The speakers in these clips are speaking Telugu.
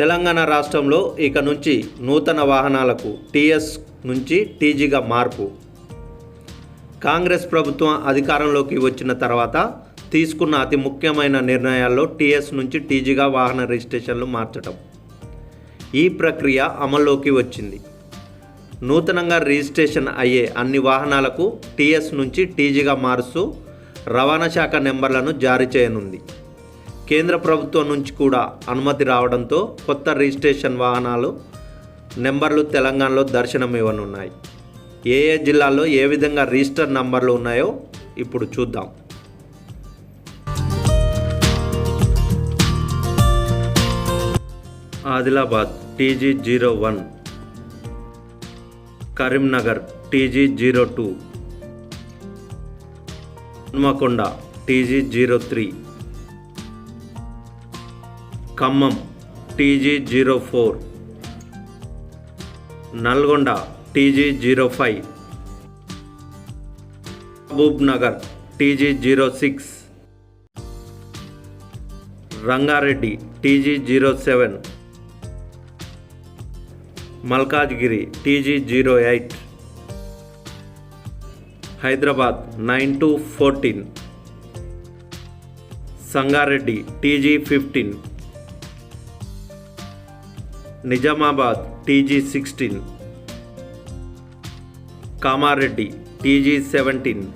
తెలంగాణ రాష్ట్రంలో ఇక నుంచి నూతన వాహనాలకు టీఎస్ నుంచి టీజీగా మార్పు. కాంగ్రెస్ ప్రభుత్వం అధికారంలోకి వచ్చిన తర్వాత తీసుకున్న అతి ముఖ్యమైన నిర్ణయాల్లో టీఎస్ నుంచి టీజీగా వాహన రిజిస్ట్రేషన్లు మార్చడం ఈ ప్రక్రియ అమల్లోకి వచ్చింది. నూతనంగా రిజిస్ట్రేషన్ అయ్యే అన్ని వాహనాలకు టీఎస్ నుంచి టీజీగా మారుస్తూ రవాణా శాఖ నెంబర్లను జారీ చేయనుంది. కేంద్ర ప్రభుత్వం నుంచి కూడా అనుమతి రావడంతో కొత్త రిజిస్ట్రేషన్ వాహనాలు నెంబర్లు తెలంగాణలో దర్శనం ఇవ్వనున్నాయి. ఏ ఏ జిల్లాల్లో ఏ విధంగా రిజిస్టర్ నంబర్లు ఉన్నాయో ఇప్పుడు చూద్దాం. Adilabad TG zero one Karimnagar TG zero two Hanamkonda TG zero three Khammam TG zero four. Nalgonda TG zero five. Mahabubnagar TG zero six. Rangareddy TG zero seven. Malkajgiri TG zero eight. Hyderabad nine to fourteen. Sangareddy TG fifteen. Nizamabad TG sixteen. Kamareddy TG seventeen.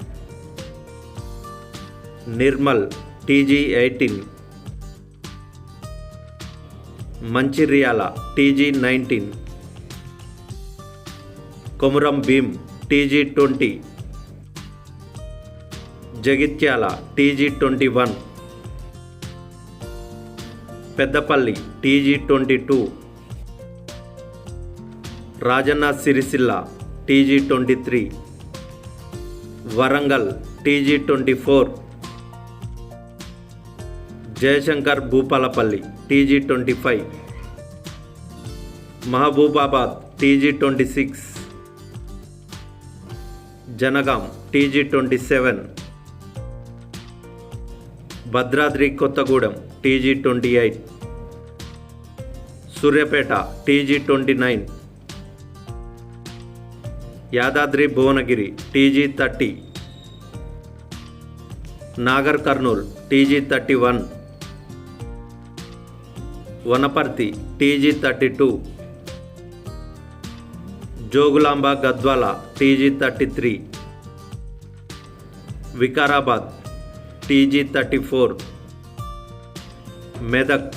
Nirmal TG eighteen. Mancherial TG nineteen. Komaram Bheem TG twenty. Jagtial TG twenty one. Peddapalli TG twenty two. Rajanna Sircilla TG twenty three. Warangal TG twenty four. Jayashankar Bhupalpally TG twenty five. Mahabubabad TG twenty six. Jangaon TG twenty seven. Bhadradri Kothagudem TG twenty eight. Suryapet TG twenty nine. Yadadri Bhuvanagiri TG thirty. Nagarkurnool TG thirty one. Wanaparthy TG thirty two. Jogulamba Gadwal TG thirty three. Vikarabad TG thirty four. Medak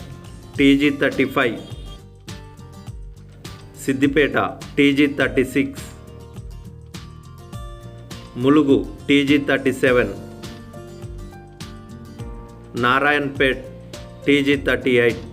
TG thirty five. Siddipet TG thirty six. Mulugu TG thirty seven. Narayanpet TG thirty eight.